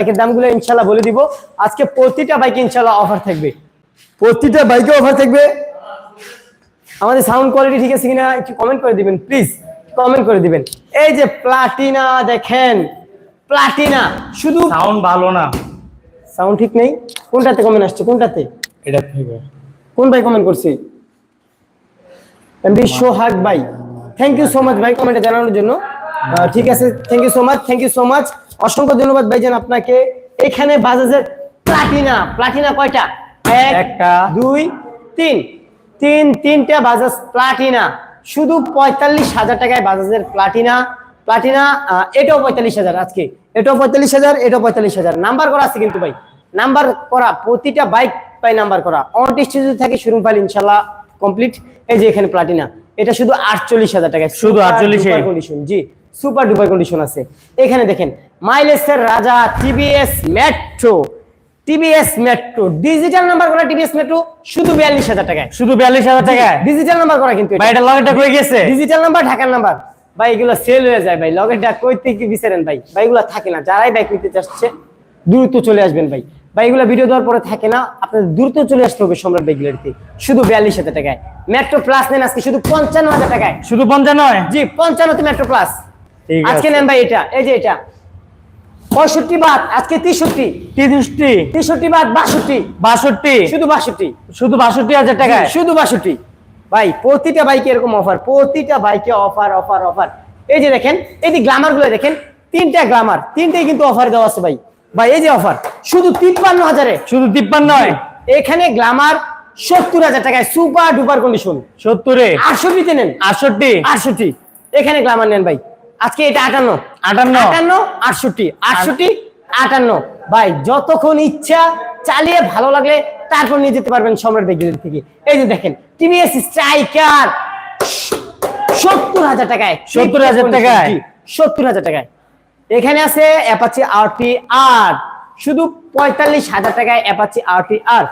বাইকের দামগুলো ইনশাল্লাহ বলে দিব। আজকে প্রতিটা বাইকে ইনশাল্লাহ অফার থাকবে। প্রতিটা বাইকে অফার থাকবে? আমাদের সাউন্ড কোয়ালিটি ঠিক আছে কিনা একটু কমেন্ট করে দিবেন প্লিজ কমেন্ট করে দিবেন। এই যে প্লাটিনা দেখেন প্লাটিনা শুধু সাউন্ড ভালো না। সাউন্ড ঠিক নেই? কোনটাতে কমেন্ট আসছে? কোনটাতে? এটা কোন ভাই কমেন্ট করছে? এমডি সোহাগ ভাই। থ্যাংক ইউ সো মাচ ভাই কমেন্টে জানানোর জন্য। ঠিক আছে thank you so much thank you so much অসংখ্য ধন্যবাদ ভাইজান আপনাকে। এখানে বাজাজের প্লাটিনা প্লাটিনা কয়টা? একটা। দুই তিন। তিন তিনটা বাজাজ প্লাটিনা। শুধু পঁয়তাল্লিশ হাজার টাকায় বাজাজের প্লাটিনা। প্লাটিনা এটাও পঁয়তাল্লিশ হাজার আজকে। এটাও পঁয়তাল্লিশ হাজার এটাও পঁয়তাল্লিশ হাজার। নাম্বার করা আছে কিন্তু ভাই। নাম্বার করা প্রতিটা বাইক পাই নাম্বার করা। অনটিস্ট যদি থাকে শোরুম ফাইল ইনশাল্লাহ কমপ্লিট এই যে এখানে প্লাটিনা। এটা শুধু আটচল্লিশ হাজার টাকায়। শুধু 48 এ? কন্ডিশন জি। সুপার ডুপার কন্ডিশন আছে। এখানে দেখেন মাইলেজের রাজা TVS Metro TVS Metro. Digital number করা টিভিএস মেট্রো শুধু বিয়াল্লিশ হাজার টাকায়। শুধু বিয়াল্লিশ হাজার টাকা ডিজিটাল নাম্বার করা কিন্তু ভাই এটা লগেটা কই গেছে? ডিজিটাল নাম্বার ঢাকার নাম্বার। ভাই এগুলো সেল হয়ে যায় ভাই। লগের ডাক কই থেকে বিচারেন ভাই? ভাই এগুলো থাকে না। যারাই বাইক নিতে চাচ্ছে দ্রুত চলে আসবেন ভাই। ভাই এগুলো ভিডিও দেওয়ার পরে থাকে না আপনাদের দ্রুত চলে আসতে হবে সম্রাট বাইকগুলোতে শুধু বিয়াল্লিশ হাজার টাকায়। মেট্রো প্লাস নেন আজকে শুধু পঞ্চান্ন হাজার টাকায়। শুধু পঞ্চান্ন? জি পঞ্চান্নতে মেট্রো প্লাস আজকে নেন ভাই এটা এই যে এটা। পঁয়ষট্টি বাদ আজকে তেষট্টি। তিরিশটি তেষট্টি বাদ বাষট্টি। বাষট্টি। শুধু বাষট্টি। শুধু বাষট্টি হাজার টাকায়? শুধু বাষট্টি। ভাই প্রতিটা বাইকে এরকম অফার প্রতিটা বাইকে অফার অফার অফার এই যে দেখেন এই যে গ্লামারগুলো দেখেন তিনটা গ্লামার তিনটাই কিন্তু অফার দেওয়া আছে ভাই। ভাই এই যে অফার শুধু তিপ্পান্ন হাজারে। শুধু তিপ্পান্ন এখানে গ্লামার সত্তর হাজার টাকায় সুপার ডুপার কন্ডিশন সত্তরে? আটষট্টিতে নেন। আটষট্টি? আটষট্টি। এখানে গ্লামার নেন ভাই। আজকে এটা আটান্ন। আটান্ন। আটান্ন আটষট্টি। আটষট্টি আটান্ন। ভাই যতক্ষণ ইচ্ছা চালিয়ে ভালো লাগলে তারপর নিয়ে যেতে পারবেন সম্রাট বেগিলের থেকে। এই যে দেখেন টিভিএস স্ট্রাইকার সত্তর হাজার টাকায়। 70,000 টাকায়? সত্তর হাজার টাকায়। এখানে আছে অ্যাপাচি আরটি আর শুধু পঁয়তাল্লিশ হাজার টাকায় অ্যাপাচি আরটি আর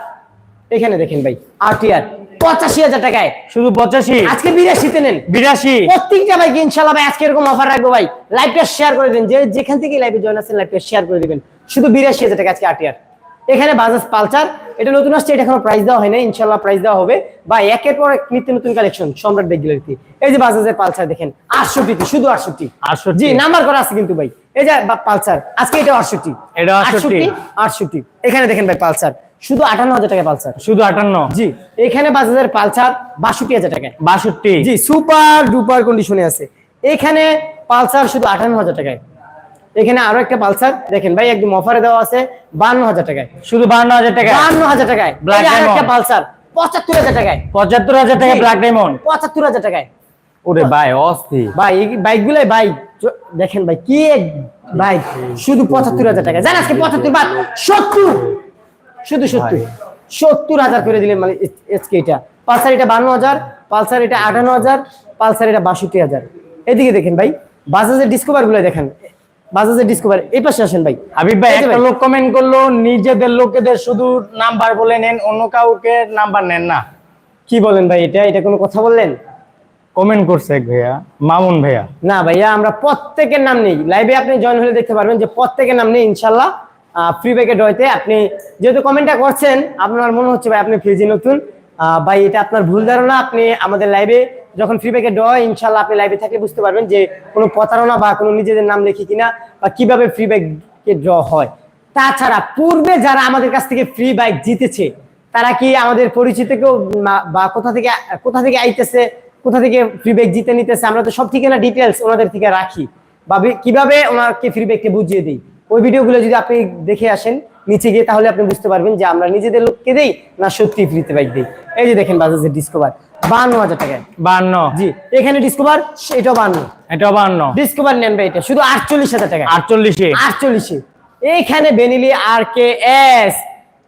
এখানে দেখেন ভাই আরটি আর পঁচাশি হাজার টাকায়। শুধু পঁচাশি? আজকে বিরাশিতে নেন। বিরাশি? প্রত্যেকটা ভাইকে ইনশাল্লাহ ভাই আজকে এরকম অফার রাখব ভাই। লাইভটা শেয়ার করে দিন। যে যেখান থেকে লাইভে জয়েন আছেন লাইভটা শেয়ার করে দিবেন। শুধু বিরাশি হাজার টাকা আজকে আটিয়ার এখানে বাজাজ পালচার এটা নতুন আসছে এটা এখনও প্রাইস দেওয়া হয় না ইনশাল্লাহ প্রাইস দেওয়া হবে। বা একের পর এক নিত্য নতুন কালেকশন সম্রাট বেগিলারিতে এই যে বাজাজের পালসার দেখেন আটষট্টি শুধু আটষট্টি। আটষট্টি। নাম্বার করা আছে কিন্তু ভাই। এই যে পালসার আজকে এটা আটষট্টি। এটা 68 আটষট্টি এখানে দেখেন ভাই পালসার শুধু আটান্ন হাজার টাকা পালসার। শুধু আটান্ন? জি এখানে বাজাজের পালসার বাষট্টি হাজার টাকা বাষট্টি? জি সুপার ডুপার কন্ডিশনে আছে। এখানে পালসার শুধু আটান্ন হাজার টাকায়। এখানে আরও একটা পালসার দেখেন ভাই একদম অফারে দেওয়া আছে বান্ন হাজার টাকায়। শুধু বান্ন হাজার টাকা বান্ন হাজার টাকায়। আরেকটা পালসার পঁচাত্তর হাজার টাকায়। পঁচাত্তর হাজার টাকা ব্ল্যাক ডায়মন্ড পঁচাত্তর হাজার টাকায়। ওরে ভাই অস্থির ভাই এই বাইক গুলাই বাইক দেখেন ভাই কি বাইক। শুধু পঁচাত্তর হাজার টাকা জান আজকে পঁচাত্তর বাদ সত্তর। শুধু সত্তর। সত্তর হাজার করে দিলেন মানে এসকে এটা। পালসার এটা বান্ন হাজার পালসার এটা আটান্ন হাজার পালসার এটা বাষট্টি হাজার। এদিকে দেখেন ভাই বাজাজের ডিসকভারগুলো দেখেন। বাজাজের ডিসকভার এই পাশে আসেন ভাই। হাবিব ভাই একটা লোক কমেন্ট করল নিজেদের লোকেদের শুধু নাম্বার বলে নেন অন্য কাউকে নাম্বার নেন না। কি বলেন ভাই এটা? এটা কোনো কথা বললেন? কমেন্ট করছে এক ভাইয়া মামুন ভাইয়া। না ভাইয়া আমরা প্রত্যেকের নাম নেই। লাইভে আপনি জয়েন হলে দেখতে পারবেন যে প্রত্যেকের নাম নেই ইনশাল্লাহ। ফ্রি ব্যাকে ডয়তে আপনি যেহেতু কমেন্টটা করছেন, আপনার মনে হচ্ছে ভাই আপনি ফ্রিজি নতুন। ভাই, এটা আপনার ভুল ধারণা। আপনি আমাদের লাইভে যখন ফ্রি ব্যাকে ডয় ইনশাল্লাহ আপনি লাইভে থাকলে বুঝতে পারবেন যে কোনো প্রতারণা বা কোনো নিজেদের নাম লেখি কিনা বা কীভাবে ফ্রি ব্যাকে ড্র হয়। তাছাড়া পূর্বে যারা আমাদের কাছ থেকে ফ্রি বাইক জিতেছে, তারা কি আমাদের পরিচিত কেউ বা কোথা থেকে কোথা থেকে আইতেছে, কোথা থেকে ফ্রি ব্যাগ জিতে নিতেছে, আমরা তো সব ঠিকানা ডিটেলস ওনাদের থেকে রাখি। বা বি- কীভাবে ওনাকে ফ্রি ব্যাগকে বুঝিয়ে দিই? ওই ভিডিওগুলো যদি আপনি দেখে আসেন নিচে গিয়ে তাহলে আপনি বুঝতে পারবেন যে আমরা নিজেদের লোককে দেই না সত্যি ফ্রিতে বাইক দিই। এই যে দেখেন বাজাজের ডিসকভার বান্ন হাজার টাকায়। বান্ন। জি এখানে ডিসকভার এটাও বান্ন। এটা বান্ন। ডিসকভার নেন ভাই এটা শুধু আটচল্লিশ হাজার টাকা আটচল্লিশে। আটচল্লিশে। এইখানে বেনিলি আর কে এস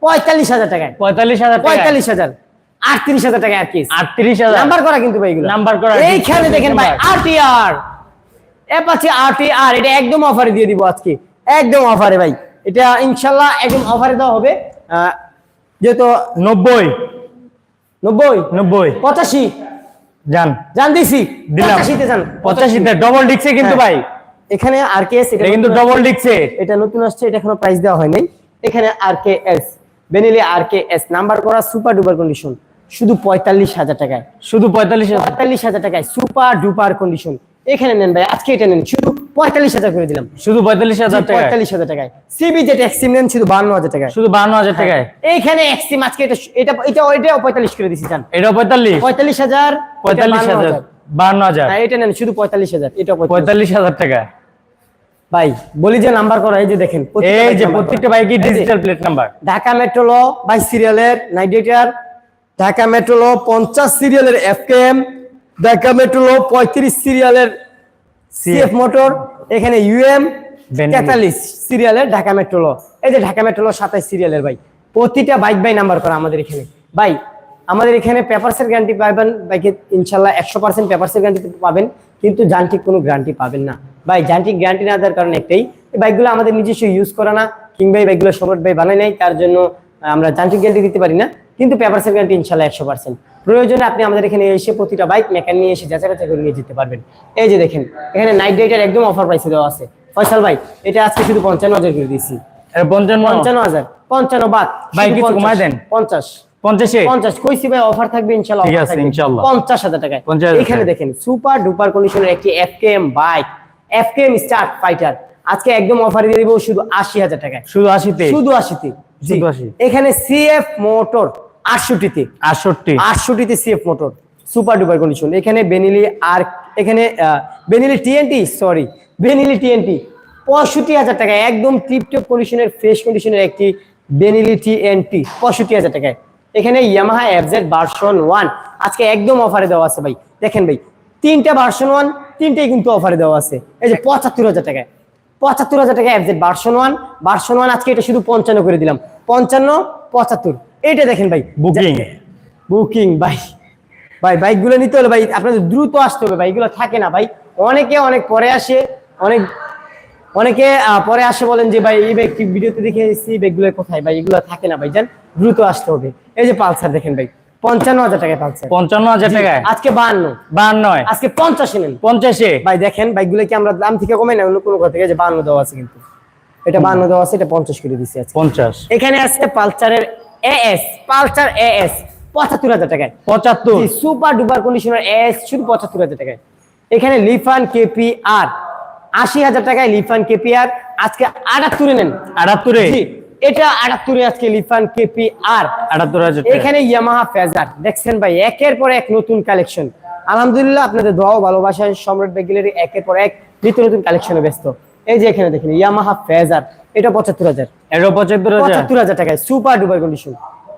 পঁয়তাল্লিশ হাজার টাকায়। পঁয়তাল্লিশ হাজার পঁয়তাল্লিশ হাজার আটত্রিশ হাজার টাকা আর কি আটত্রিশ হাজার। নাম্বার করা কিন্তু ভাই নাম্বার করা। এইখানে দেখেন ভাই। আরটিআর অ্যাপাচি আরটিআর এটা একদম অফারে দিয়ে দিব আজকে। একদম অফারে ভাই। এটা ইনশাল্লাহ একদম অফারে দেওয়া হবে। যেহেতু নব্বই। নব্বই? নব্বই। পঁচাশি। যান দিছি। দিলাম। পঁচাশিতে যান পঁচাশিতে ডবল ডিক্সে কিন্তু হ্যাঁ। ভাই। এখানে আর কে এস এটা কিন্তু ডবল এটা নতুন আসছে এটা এখনও প্রাইস দেওয়া হয় নাই এখানে R K S Benelli R K S number করা সুপার ডুপার কন্ডিশন শুধু পঁয়তাল্লিশ হাজার টাকায়। শুধু পঁয়তাল্লিশ পঁয়তাল্লিশ হাজার টাকায় সুপার ডুপার কন্ডিশন এখানে নেন ভাই আজকে এটা নেন। শুধু পঁয়তাল্লিশ হাজার করে দিলাম। শুধু পঁয়তাল্লিশ হাজার পঁয়তাল্লিশ হাজার টাকায়। সিবি যেটা এক্সিম নেন শুধু বান্ন হাজার টাকায়। শুধু বান্ন হাজার টাকায়? এইখানে এক্সিম আজকে এটা এটা এটা এটাও পঁয়তাল্লিশ করে দিছি জান। এটা পঁয়তাল্লিশ? পঁয়তাল্লিশ হাজার পঁয়তাল্লিশ হাজার। বান্ন হাজার। হ্যাঁ, এটা নেন শুধু পঁয়তাল্লিশ হাজার এটা পঁয়তাল্লিশ। হাজার টাকা। ভাই বলি যে নাম্বার করা এই যে দেখেন এই যে প্রত্যেকটা। বাইকই digital plate number Dhaka metro ল বাই সিরিয়ালের নাইডেটার ঢাকা মেট্রো ল পঞ্চাশ সিরিয়ালের এফ ঢাকা মেট্রো ল পঁয়ত্রিশ সিরিয়ালের সিএফ মোটর এখানে ইউএম। তেতাল্লিশ সিরিয়ালের ঢাকা এই যে ঢাকা সাতাইশ সিরিয়ালের ভাই প্রতিটা বাইক বাই নাম্বার করা আমাদের এখানে। ভাই আমাদের এখানে পেপারসের গ্যারান্টি পাবেন বাইকে ইনশাল্লাহ একশো পার্সেন্ট পেপারসের গ্যারান্টি পাবেন কিন্তু যান্ত্রিক কোনো গ্যারান্টি পাবেন না। ভাই যান্ত্রিক গ্যারান্টি না দেওয়ার কারণ একটাই এই বাইকগুলো আমাদের নিজস্ব ইউজ করা না কিংবা এই বাইকগুলো সম্রাট ভাই বানাই নাই তার জন্য আমরা যান্ত্রিক গ্যারান্টি দিতে পারি না। কিন্তু পেপারসের গ্যারান্টি ইনশাল্লাহ একশো পার্সেন্ট প্রয়োজনে আপনি আমাদের এখানে এসে প্রতিটা বাইক মেকান নিয়ে এসে যাচাই বাছাই করে নিয়ে যেতে পারবেন। এই যে দেখেন এখানে নাইট রাইডার একদম অফার প্রাইসে দেওয়া আছে। ফয়সাল ভাই এটা আজকে শুধু পঞ্চান্ন হাজার করে দিয়েছি। পঞ্চান্ন। পঞ্চান্ন হাজার পঞ্চান্ন বাদ। ভাই, কিছু পঞ্চাশ। কমায় দেন। পঞ্চাশ। পঞ্চাশে? পঞ্চাশ। কইছি ভাই অফার থাকবে ইনশাল্লাহ ঠিক আছে, ইনশাল্লাহ। পঞ্চাশ হাজার টাকায়। এখানে দেখেন সুপার ডুপার কন্ডিশনের একটি বাইক এম ফাইটার আজকে একদম অফার দিয়ে দিব শুধু আশি হাজার টাকায়। শুধু আশিতে? শুধু আশিতে। জি। শুধু 80 এখানে সিএফ মোটর আটষট্টিতে। আটষট্টি। আটষট্টিতে CF motor super duper condition এখানে বেনিলি আর এখানে Benelli TNT sorry Benelli TNT পঁয়ষট্টি হাজার টাকায় একদম টিপটপ কন্ডিশনের ফ্রেশ কন্ডিশনের একটি বেনিলি টিএনটি পঁয়ষট্টি হাজার টাকায়। এখানে ইয়ামাহা এফজেড ভার্সন ওয়ান আজকে একদম অফারে দেওয়া আছে ভাই। দেখেন ভাই তিনটা ভার্সন ওয়ান তিনটেই কিন্তু অফারে দেওয়া আছে। এই যে পঁচাত্তর হাজার টাকায়। পঁচাত্তর হাজার টাকা FZ version one version one আজকে এটা শুধু পঞ্চান্ন করে দিলাম। পঞ্চান্ন পঁচাত্তর। এটা দেখেন ভাই। বুকিং বুকিং ভাই। ভাই বাইকগুলো নিতে হলে ভাই আপনাদের দ্রুত আসতে হবে ভাই এগুলো থাকে না ভাই। অনেকে অনেক পরে আসে অনেক অনেকে পরে আসে বলেন যে ভাই এই ব্যক্তি ভিডিওতে দেখে এসেছি ব্যাগগুলো কোথায়? ভাই এগুলো থাকে না ভাই জান দ্রুত আসতে হবে। এই যে পালসার দেখেন ভাই পঞ্চান্ন হাজার টাকায় পালসার। পঞ্চান্ন হাজার টাকায়? আজকে বাহান্ন। আজকে পঞ্চাশে নেন। পঞ্চাশে? ভাই দেখেন বাইকগুলো কি আমরা দাম থেকে কমাই না? অন্য কোনো কথা থেকে যে বাহান্ন দেওয়া আছে কিন্তু। এটা বাহান্ন দেওয়া আছে এটা পঞ্চাশ করে দিচ্ছি পঞ্চাশ। এখানে আছে পালসারের এএস পালসার এএস পঁচাত্তর হাজার টাকায় পঁচাত্তর। সুপার ডুপার কন্ডিশনার এস শুধু পঁচাত্তর হাজার টাকায়। এখানে লিফান কেপি আর আশি হাজার টাকায় লিফান কেপি আর আজকে আটাত্তরে নেন। আটাত্তরে? এটা আটাত্তরে আজকে লিফান কেপি আর আটাত্তর হাজার এখানে ইয়ামাহা ফেজার দেখছেন ভাই একের পর এক নতুন কালেকশন। আলহামদুলিল্লাহ আপনাদের দোয়া ও ভালোবাসায় সম্রাট বেগিলের একের পর এক নিত্য নতুন কালেকশনে ব্যস্ত। এই যে এখানে দেখেন ইয়ামাহা ফেজার এটা পঁচাত্তর হাজার। এটা পঁচাত্তর পঁচাত্তর হাজার টাকায় সুপার ডুপার কন্ডিশন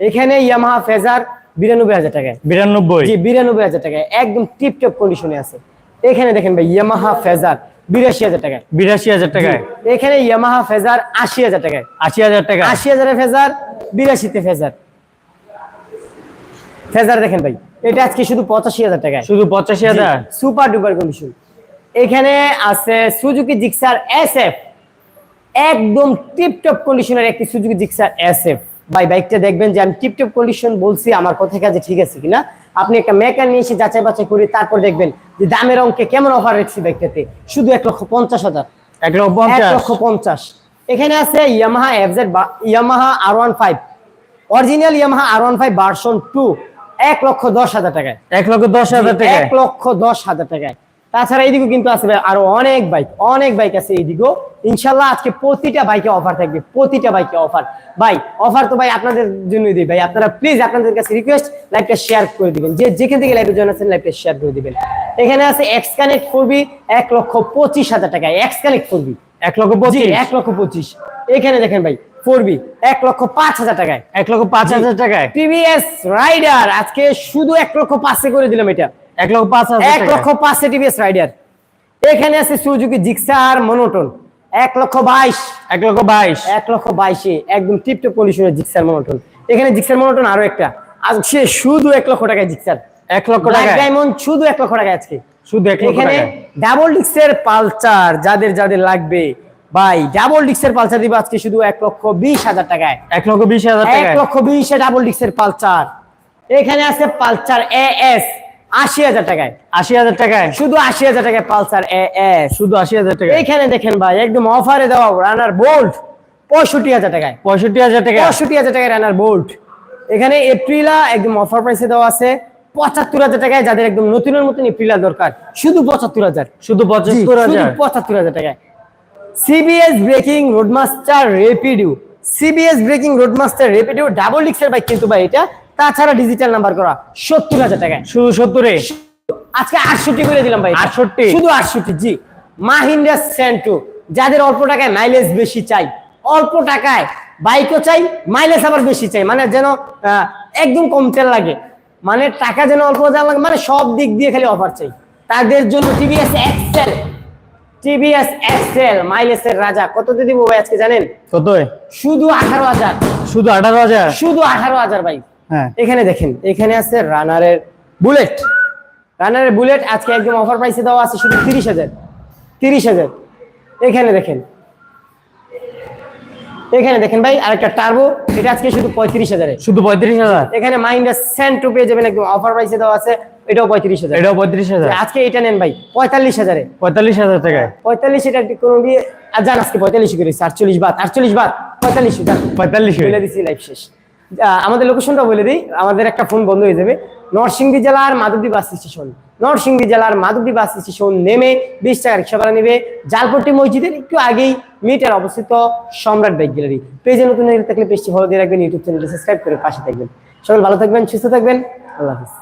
এখানে ইয়ামাহা ফেজার বিরানব্বই হাজার টাকায়। বিরানব্বই? জি বিরানব্বই হাজার টাকায় একদম টিপ টপ কন্ডিশনে আছে। এখানে দেখেন ভাই ইয়ামাহা ফেজার বিরাশি হাজার টাকায়। বিরাশি হাজার টাকায়? এখানে ইয়ামাহা ফেজার আশি হাজার টাকায়। আশি হাজার টাকা? আশি হাজারে ফেজার বিরাশিতে ফেজার ফেজার দেখেন ভাই এটা আজকে শুধু পঁচাশি হাজার টাকায়। শুধু পঁচাশি হাজার? সুপার ডুপার কন্ডিশন এখানে আছে সুজুকি জিক্সার এস এফ একদম টিপটপ কন্ডিশনের একটি সুজুকি জিক্সার এস এফ ভাই বাইকটা দেখবেন যে আমি টিপটপ কন্ডিশন বলছি আমার কথা কাজে ঠিক আছে কিনা? আপনি একটা মেকার নিয়ে এসে যাচাই বাছাই করে তারপর দেখবেন যে দামের অঙ্কে কেমন অফার রেখেছি বাইকটাতে? শুধু এক লক্ষ পঞ্চাশ হাজার। এক লক্ষ পঞ্চাশ? এখানে আছে Yamaha FZ Yamaha R one five original Yamaha R one five version two এক লক্ষ দশ হাজার টাকায়। এক লক্ষ দশ হাজার টাকা এক লক্ষ দশ হাজার টাকায়। তাছাড়া এইদিকে কিন্তু আছে ভাই আরও অনেক বাইক অনেক বাইক আছে এইদিকেও। ইনশাল্লাহ আজকে প্রতিটা বাইকে অফার থাকবে প্রতিটা বাইকে অফার ভাই অফার তো ভাই আপনাদের জন্য দিই ভাই আপনারা প্লিজ আপনাদের কাছে রিকোয়েস্ট লাইভটা শেয়ার করে দিবেন। যে যেখান থেকে লাইভে জয়েন আছেন লাইভটা শেয়ার করে দিবেন। এখানে আছে এক্স কানেক্ট ফোরবি এক লক্ষ পঁচিশ হাজার টাকায় এক্স কানেক্ট ফোরবি এক লক্ষ পঁচিশ। এক লক্ষ পঁচিশ। এখানে দেখেন ভাই ফোরবি এক লক্ষ পাঁচ হাজার টাকায়। এক লক্ষ পাঁচ হাজার টাকায়। টিভিএস রাইডার আজকে শুধু এক লক্ষ পাঁচে করে দিলাম এটা। এক লক্ষ পাঁচ এক লক্ষ টাকা পাঁচে টিভিএস রাইডার এখানে আছে সুজুকি জিক্সার মনোটন এক লক্ষ বাইশ এক লক্ষ বাইশ এক লক্ষ বাইশে একদম টিপটপ কন্ডিশনের জিক্সার মনোটন এখানে জিক্সার মনোটন আরও একটা আজকে শুধু এক লক্ষ টাকায় জিক্সার এক লক্ষ টাকা ডায়মন্ড শুধু এক লক্ষ টাকায় আজকে শুধু এক লক্ষ এখানে ডাবল ডিক্সের পালচার যাদের যাদের লাগবে ভাই ডাবল ডিক্সের পালচার দিব আজকে শুধু এক লক্ষ বিশ হাজার টাকায় এক লক্ষ বিশ হাজার এক লক্ষ বিশে ডাবল ডিক্সের পালচার এখানে আছে পালচার এ এস আশি হাজার টাকায়। আশি হাজার টাকায়? শুধু আশি হাজার টাকায় পালসার এ শুধু আশি হাজার টাকা এইখানে দেখেন ভাই একদম অফারে দেওয়া রানার বোল্ট পঁয়ষট্টি হাজার টাকায়। পঁয়ষট্টি হাজার টাকা পঁয়ষট্টি হাজার টাকায় রানার বোল্ট এখানে এপ্রিলা একদম অফার প্রাইসে দেওয়া আছে পঁচাত্তর হাজার টাকায় যাদের একদম নতুনের মতন এপ্রিলা দরকার শুধু পঁচাত্তর হাজার। শুধু পঁচাত্তর হাজার? পঁচাত্তর হাজার টাকায়। সিবিএস ব্রেকিং রোডমাস্টার রেপিডিউ সিবিএস ব্রেকিং রোডমাস্টার রেপিডিউ ডাবল ডিক্সের বাইক কিন্তু ভাই এটা তাছাড়া ডিজিটাল নাম্বার করা সত্তর হাজার টাকায়। শুধু সত্তরে? আজকে আটষট্টি করে দিলাম ভাই। 68 শুধু আটষট্টি জি। মাহিন্দ্রা সেন্টু যাদের অল্প টাকায় মাইলেজ বেশি চাই। অল্প টাকায় বাইকও চাই মাইলেজ আবার বেশি চাই। মানে যেন একদম কম তেল লাগে। মানে টাকা যেন অল্প দেওয়া লাগে মানে সব দিক দিয়ে খালি অফার চাই। তাদের জন্য টিভিএস এক্সেল টিভিএস এক্সেল মাইলেজের রাজা। কত দিয়ে দিব ভাই আজকে জানেন? কত শুধু আঠারো হাজার। শুধু আঠারো হাজার? শুধু আঠারো হাজার ভাই। এখানে দেখেন এখানে আছে রানারের বুলেট রানারের বুলেট আজকে একদম অফার প্রাইসে দেওয়া আছে শুধু তিরিশ হাজার। তিরিশ হাজার। এখানে দেখেন। এখানে দেখেন ভাই আরেকটা টার্বো এটা আজকে শুধু পঁয়ত্রিশ হাজারে। শুধু পঁয়ত্রিশ হাজার? এখানে মাইন্ডাস সেন্টু পেয়ে যাবেন একদম অফার প্রাইসে দেওয়া আছে এটাও পঁয়ত্রিশ হাজার। এটাও পঁয়ত্রিশ হাজার? আজকে এটা নেন ভাই পঁয়তাল্লিশ হাজারে। পঁয়তাল্লিশ হাজার টাকায়? পঁয়তাল্লিশ এটা একটু কোনো দিয়ে আর জান আজকে পঁয়তাল্লিশ করেছি আটচল্লিশ বাদ আটচল্লিশ বাদ পঁয়তাল্লিশ পঁয়তাল্লিশ দিছি লাইভ শেষ। আমাদের লোকেশনটা বলে দিই। আমাদের একটা ফোন বন্ধ হয়ে যাবে। নরসিংদী জেলার মাধবদী বাস স্টেশন নরসিংদী জেলার মাধবদী বাস স্টেশন নেমে বিশ টাকা রিক্সা ভাড়া নেবে। জালপট্টি মসজিদের একটু আগেই মিটার অবস্থিত সম্রাট বাইক গ্যালারি। পেজে নতুন থাকলে পেজটি ভালো দিয়ে রাখবেন ইউটিউব চ্যানেলটি সাবস্ক্রাইব করে পাশে থাকবেন। সকল ভালো থাকবেন, সুস্থ থাকবেন। আল্লাহ হাফিজ।